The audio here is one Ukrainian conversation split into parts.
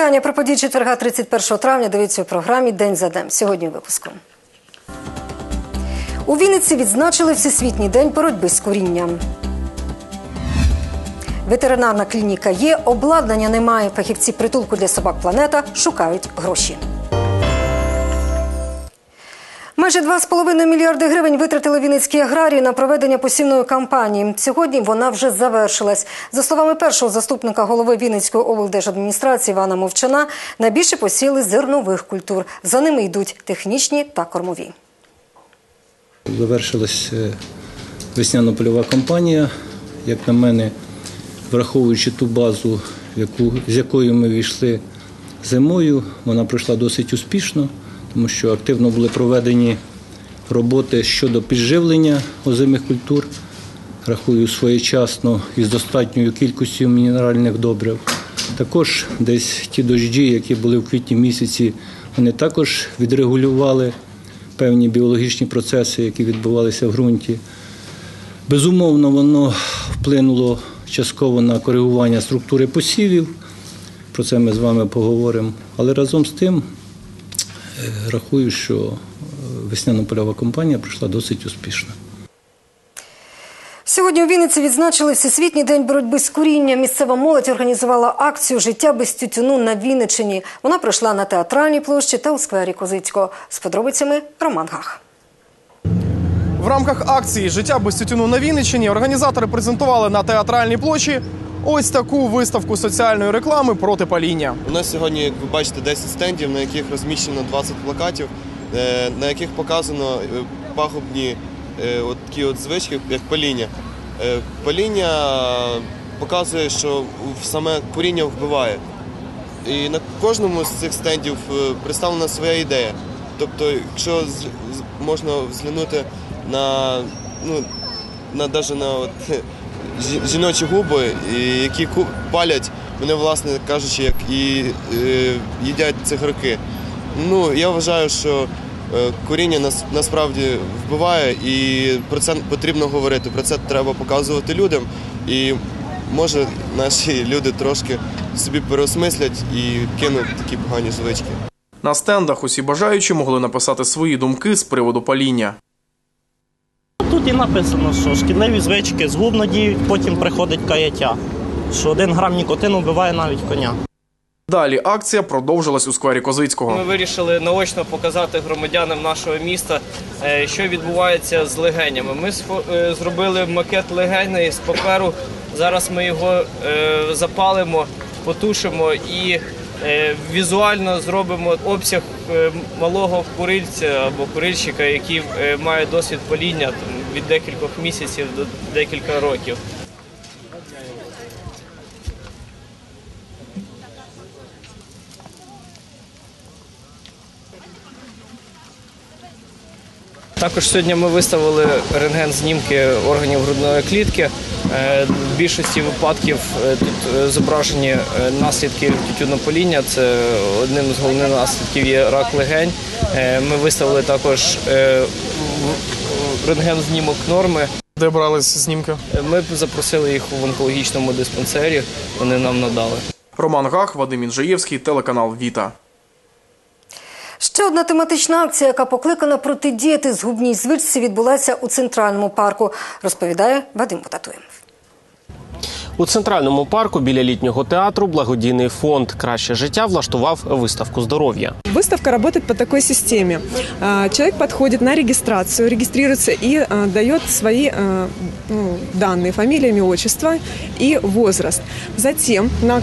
вітання про події четверга 31 травня. Дивіться у програмі День за днем. Сьогодні у випуску. У Вінниці відзначили Всесвітній день боротьби з курінням. Ветеринарна клініка є, обладнання немає. Фахівці притулку для собак планета шукають гроші. Майже 2,5 мільярди гривень витратили вінницькі аграрії на проведення посівної кампанії. Сьогодні вона вже завершилась. За словами першого заступника голови Вінницької облдержадміністрації Івана Мовчана, найбільше посіли зернових культур. За ними йдуть технічні та кормові. Завершилась е, весняно-польова кампанія. Як на мене, враховуючи ту базу, з якою ми війшли зимою, вона пройшла досить успішно, тому що активно були проведені роботи щодо підживлення озимих культур. Рахую своєчасно і з достатньою кількістю мінеральних добрив. Також десь ті дощі, які були в квітні місяці, вони також відрегулювали певні біологічні процеси, які відбувалися в ґрунті. Безумовно, воно вплинуло частково на коригування структури посівів. Про це ми з вами поговоримо. Але разом з тим рахую, що е, весняно-польова кампанія пройшла досить успішно. Сьогодні у Вінниці відзначили Всесвітній день боротьби з курінням. Місцева молодь організувала акцію Життя без тютюну на Вінниччині. Вона пройшла на театральній площі та у сквері Козицького. З подробицями Роман Гах. В рамках акції Життя без тютюну на Вінниччині організатори презентували на театральній площі ось таку виставку соціальної реклами проти паління. У нас сьогодні, як ви бачите, 10 стендів, на яких розміщено 20 плакатів, е, на яких показано е, пагубні е, от такі от звички, як паління. Паління показує, що саме куріння вбиває. І на кожному з цих стендів представлена своя ідея. Тобто, якщо можна взглянути на, ну, на навіть на от, жіночі губи, які палять, вони, власне кажучи, як і е, їдять цигарки. Ну, я вважаю, що е, куріння нас, насправді вбиває, і про це потрібно говорити. Про це треба показувати людям. І може наші люди трошки собі переосмислять і кинуть такі погані звички. На стендах усі бажаючі могли написати свої думки з приводу паління. Тут і написано, що шкідливі звички згубно діють, потім приходить каяття. Що один грам нікотину вбиває навіть коня. Далі акція продовжилась у сквері Козицького. Ми вирішили наочно показати громадянам нашого міста, е, що відбувається з легенями. Ми е, зробили макет легені з паперу. Зараз ми його е, запалимо, потушимо і візуально зробимо обсяг малого курильця або курильщика, який має досвід паління там, від декількох місяців до декілька років. Також сьогодні ми виставили рентген-знімки органів грудної клітки. Е, В більшості випадків е, тут е, зображені наслідки тютюнопаління. Це одним з головних наслідків є рак легень. Ми виставили також рентген-знімок норми. Де брались знімки? Ми запросили їх в онкологічному диспансері. Вони нам надали. Роман Гах, Вадим Інжаєвський, телеканал Віта. Ще одна тематична акція, яка покликана протидіяти згубній звичці, відбулася у центральному парку. Розповідає Вадим Потатуєв. У центральному парку біля літнього театру благодійний фонд Краще життя влаштував виставку здоров'я. Выставка работает по такой системе. А, Человек подходит на регистрацию, регистрируется и а, дает свои а, ну, данные, фамилия, имя, отчество и возраст. Затем на э,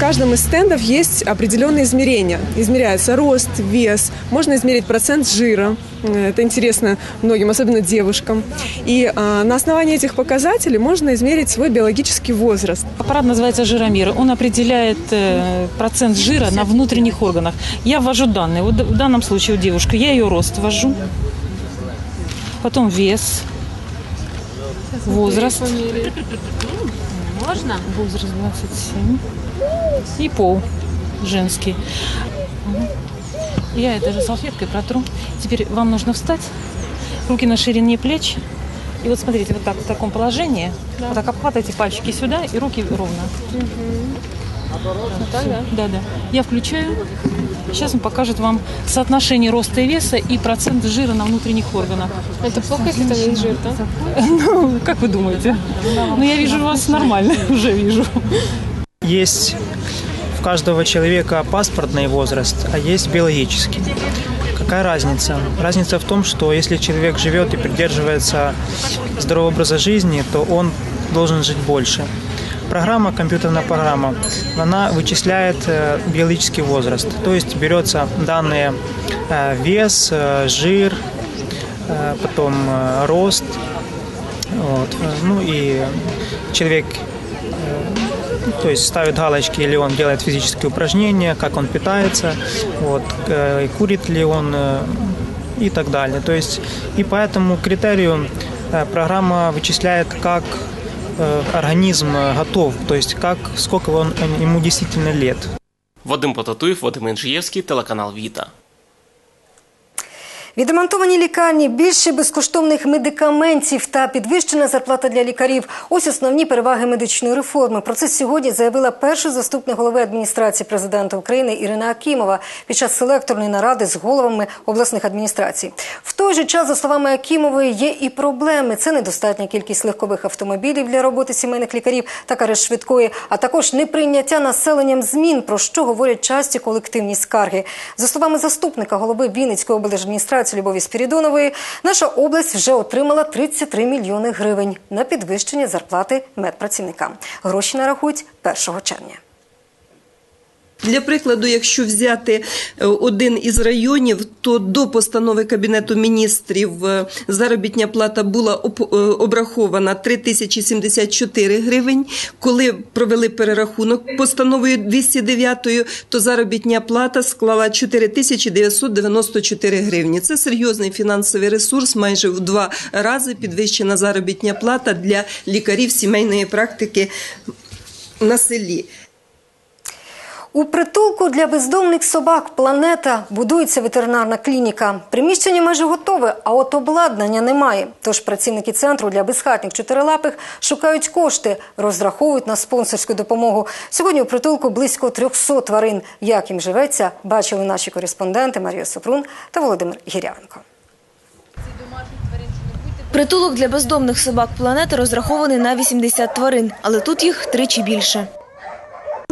каждом из стендов есть определенные измерения. Измеряется рост, вес, можно измерить процент жира. Э, Это интересно многим, особенно девушкам. И а, на основании этих показателей можно измерить свой биологический возраст. Аппарат называется жиромер. Он определяет э, процент жира на внутренних органах. Я ввожу данные. Вот в данном случае у девушки я ее рост ввожу. Потом вес. Возраст. Можно? Возраст 27. И пол женский. Я это же салфеткой протру. Теперь вам нужно встать. Руки на ширине плеч. И вот смотрите, вот так в таком положении. Вот так обхватывайте пальчики сюда и руки ровно. Так, да? Да, да. Я включаю. Сейчас он покажет вам соотношение роста и веса и процент жира на внутренних органах. Это плохо, если там есть жир, да? Ну, как вы думаете? Ну, я вижу вас нормально, уже вижу. Есть в каждого человека паспортный возраст, а есть биологический. Какая разница? Разница в том, что если человек живет и придерживается здорового образа жизни, то он должен жить больше. Программа, компьютерная программа, она вычисляет э, биологический возраст. То есть берется данные э, вес, э, жир, потом рост. Вот. Ну и человек то есть ставит галочки, или он делает физические упражнения, как он питается, вот, э, курит ли он э, и так далее. То есть и по этому критерию э, программа вычисляет, как э, организм э, готов, то есть как, сколько он, ему действительно лет. Вадим Потатуєв, Вадим Інжиєвський, телеканал Віта. Відремонтовані лікарні, більше безкоштовних медикаментів та підвищена зарплата для лікарів. Ось основні переваги медичної реформи. Про це сьогодні заявила перший заступник голови адміністрації президента України Ірина Акімова під час селекторної наради з головами обласних адміністрацій. В той же час, за словами Акімової, є і проблеми. Це недостатня кількість легкових автомобілів для роботи сімейних лікарів та карет швидкої, а також неприйняття населенням змін, про що говорять часті колективні скарги. За словами заступника голови Вінницької облдержадміністрації Любові Спірідонової, наша область вже отримала 33 мільйони гривень на підвищення зарплати медпрацівникам. Гроші нарахують 1 червня. Для прикладу, якщо взяти е, один із районів, то до постанови Кабінету міністрів е, заробітня плата була е, обрахована 3074 гривень. Коли провели перерахунок постановою 209, то заробітня плата склала 4994 гривні. Це серйозний фінансовий ресурс, майже в два рази підвищена заробітня плата для лікарів сімейної практики на селі. У притулку для бездомних собак Планета будується ветеринарна клініка. Приміщення майже готове, а от обладнання немає. Тож працівники центру для безхатніх чотирилапих шукають кошти, розраховують на спонсорську допомогу. Сьогодні у притулку близько 300 тварин. Як їм живеться, бачили наші кореспонденти Марія Супрун та Володимир Гірявенко. Притулок для бездомних собак планети розрахований на 80 тварин, але тут їх тричі більше.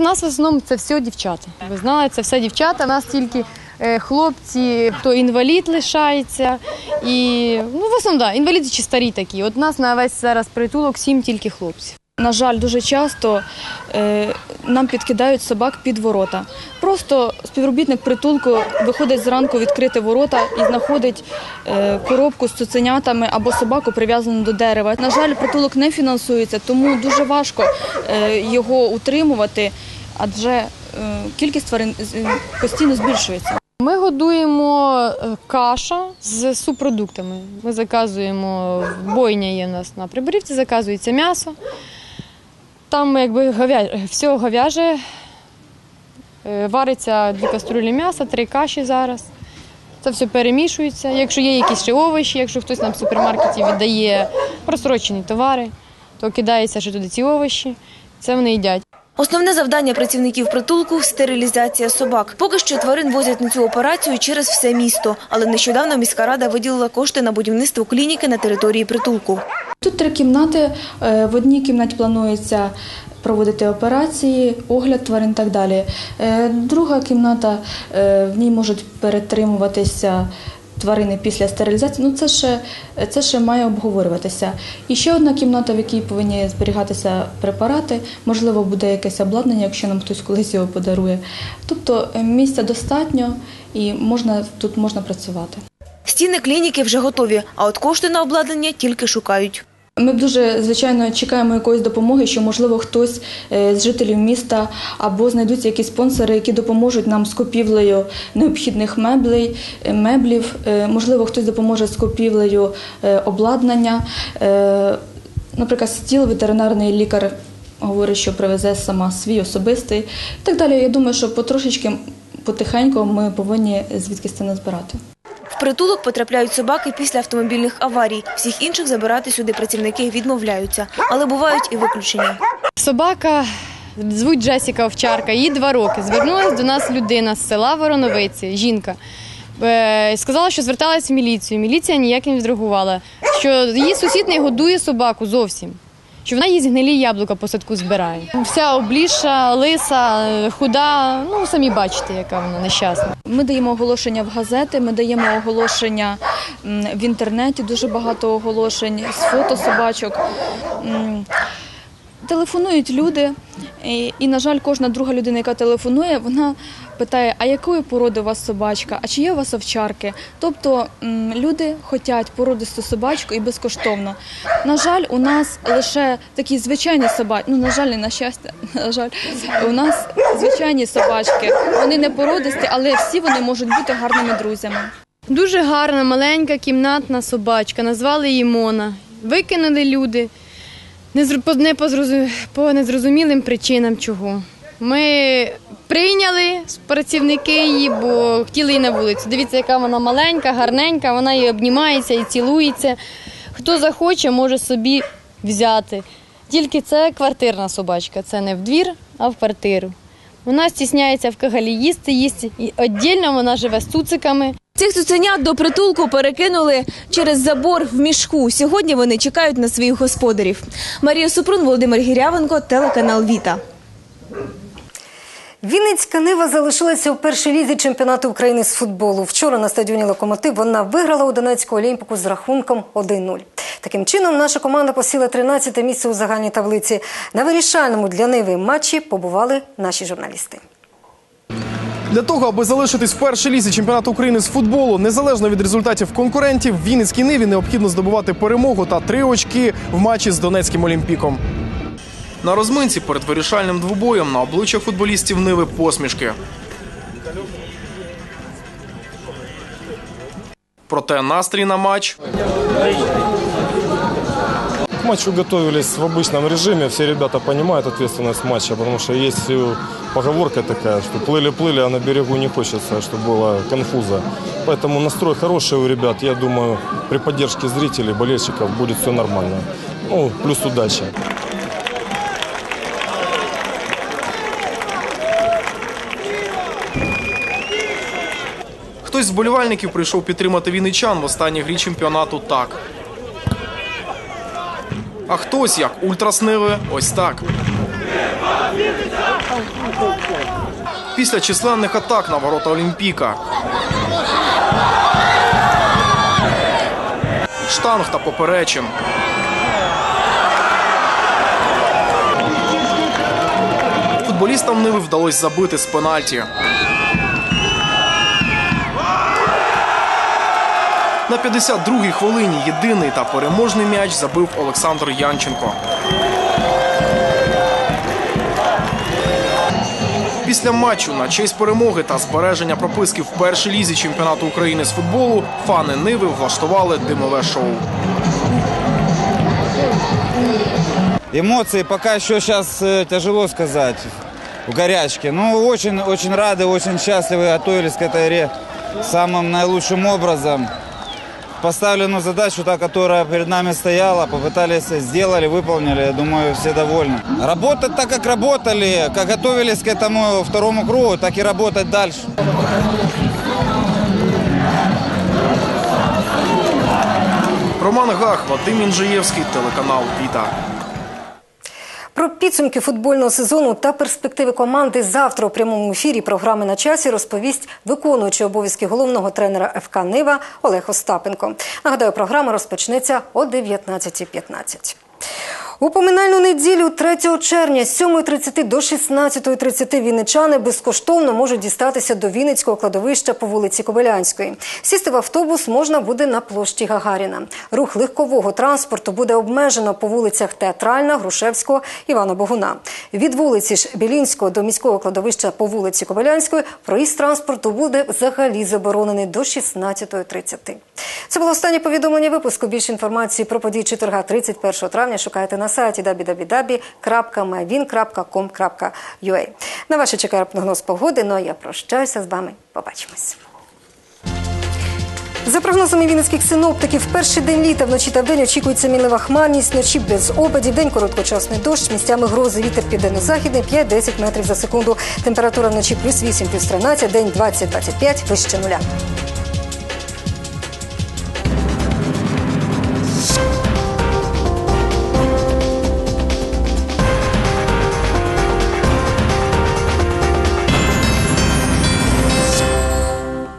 У нас в основному це все дівчата. Ви знали, це все дівчата. У нас тільки е, хлопці, хто інвалід лишається. І ну, в основному, да, інваліди чи старі такі. От нас на весь зараз притулок сім тільки хлопців. На жаль, дуже часто е, нам підкидають собак під ворота. Просто співробітник притулку виходить зранку відкрити ворота і знаходить е, коробку з цуценятами або собаку прив'язану до дерева. На жаль, притулок не фінансується, тому дуже важко е, його утримувати, адже е, кількість тварин постійно збільшується. Ми годуємо е, каша з субпродуктами. Ми заказуємо бойня є у нас на приборівці, заказується м'ясо. Там якби все говяже. Е, Вариться дві каструлі м'яса, три каші зараз. Це все перемішується. Якщо є якісь ще овочі, якщо хтось нам в супермаркеті віддає просрочені товари, то кидається ще туди ці овочі. Це вони їдять. Основне завдання працівників притулку – стерилізація собак. Поки що тварин возять на цю операцію через все місто. Але нещодавно міська рада виділила кошти на будівництво клініки на території притулку. Тут три кімнати. Е, В одній кімнаті планується проводити операції, огляд тварин так далі. Е, Друга кімната, е, в ній можуть перетримуватися тварини після стерилізації. Ну, це ще, це ще має обговорюватися. І ще одна кімната, в якій повинні зберігатися препарати. Можливо, буде якесь обладнання, якщо нам хтось колись його подарує. Тобто е, місця достатньо і можна, тут можна працювати. Стіни клініки вже готові, а от кошти на обладнання тільки шукають. Ми дуже звичайно чекаємо якоїсь допомоги, що можливо хтось е, з жителів міста або знайдуться якісь спонсори, які допоможуть нам з купівлею необхідних меблей, е, меблів. Е, Можливо, хтось допоможе з купівлею обладнання. Наприклад, стіл ветеринарний лікар говорить, що привезе сама свій особистий і так далі. Я думаю, що потрошечки потихеньку ми повинні звідкись це назбирати. Притулок потрапляють собаки після автомобільних аварій. Всіх інших забирати сюди працівники відмовляються. Але бувають і виключення. Собака звуть Джесіка Овчарка, їй два роки. Звернулася до нас людина з села Вороновиці, жінка. Е, Сказала, що зверталась в міліцію. Міліція ніяк не відреагувала. Що її сусід не годує собаку зовсім. Що вона їсть гнилі яблука по садку збирає. Вся обліша, лиса, худа. Ну самі бачите, яка вона нещасна. Ми даємо оголошення в газети, ми даємо оголошення в інтернеті, дуже багато оголошень з фото собачок. Телефонують люди, і, і, на жаль, кожна друга людина, яка телефонує, вона питає, а якої породи у вас собачка, а чи є у вас овчарки? Тобто люди хочуть породисту собачку і безкоштовно. На жаль, у нас лише такі звичайні собачки, ну, на жаль, не на щастя, на жаль, у нас звичайні собачки. Вони не породисті, але всі вони можуть бути гарними друзями. Дуже гарна, маленька кімнатна собачка. Назвали її Мона. Викинули люди. Не по- незрозумілим причинам чого. Ми прийняли працівники її, бо хотіли її на вулицю. Дивіться, яка вона маленька, гарненька, вона і обнімається, і цілується. Хто захоче, може собі взяти. Тільки це квартирна собачка, це не в двір, а в квартиру. Вона стісняється в кагалі їсти, їсти. І віддільно вона живе з цуциками. Цих цуценят до притулку перекинули через забор в мішку. Сьогодні вони чекають на своїх господарів. Марія Супрун, Володимир Гірявенко, телеканал Віта. Вінницька Нива залишилася у першій лізі чемпіонату України з футболу. Вчора на стадіоні Локомотив вона виграла у Донецьку Олімпіку з рахунком 1-0. Таким чином, наша команда посіла 13 місце у загальній таблиці. На вирішальному для Ниви матчі побували наші журналісти. Для того, аби залишитись в першій лізі чемпіонату України з футболу, незалежно від результатів конкурентів, Вінницькій Ниві необхідно здобувати перемогу та три очки в матчі з Донецьким Олімпіком. На розминці перед вирішальним двобоєм на обличчях футболістів Ниви посмішки. Проте настрій на матч матчу готовились в обычном режиме. Все ребята понимают ответственность матча, потому что есть э, поговорка такая, что плыли-плыли, а на берегу не хочется, чтобы было конфуза. Поэтому настрой хороший у ребят. Я думаю, при поддержке зрителей, болельщиков будет все нормально. Ну, плюс удача. Хтось з вболівальників прийшов підтримати вінничан в останній грі чемпіонату так. А хтось, як ультраснили, ось так. Після численних атак на ворота Олімпіка. Штанг та поперечин. Футболістам Ниви вдалося забити з пенальті. На 52-й хвилині єдиний та переможний м'яч забив Олександр Янченко. Після матчу на честь перемоги та збереження прописки в першій лізі чемпіонату України з футболу фани Ниви влаштували димове шоу. Эмоции пока еще сейчас э, тяжело сказать в горячке. Но очень, очень рады, очень счастливы, готовились к этой игре самым наилучшим образом. Поставленную задачу, та, которая перед нами стояла, попытались, сделали, выполнили. Я думаю, все довольны. Работать так, как работали, как готовились к этому второму кругу, так и работать дальше. Роман Гах, Вадим Інжиєвський, телеканал Віта. Про підсумки футбольного сезону та перспективи команди завтра у прямому ефірі програми на часі розповість виконуючий обов'язки головного тренера ФК Нива Олег Остапенко. Нагадаю, програма розпочнеться о 19.15. У поминальну неділю 3 червня з 7.30 до 16.30 вінничани безкоштовно можуть дістатися до Вінницького кладовища по вулиці Кобилянської. Сісти в автобус можна буде на площі Гагаріна. Рух легкового транспорту буде обмежено по вулицях Театральна, Грушевського, Івана Богуна. Від вулиці ж Білінського до міського кладовища по вулиці Кобилянської проїзд транспорту буде взагалі заборонений до 16.30. Це було останнє повідомлення випуску. Більше інформації про події четверга 31 травня шукайте на сайті www.mavin.com.ua. На ваше чекає прогноз погоди. Ну а я прощаюся з вами. Побачимось. За прогнозами вінницьких синоптиків, перший день літа вночі та вдень очікується мінлива хмарність, вночі без опадів, день короткочасний дощ, місцями грози, вітер південно-західний 5-10 метрів за секунду. Температура вночі плюс 8, плюс 13, день 20-25, вище нуля.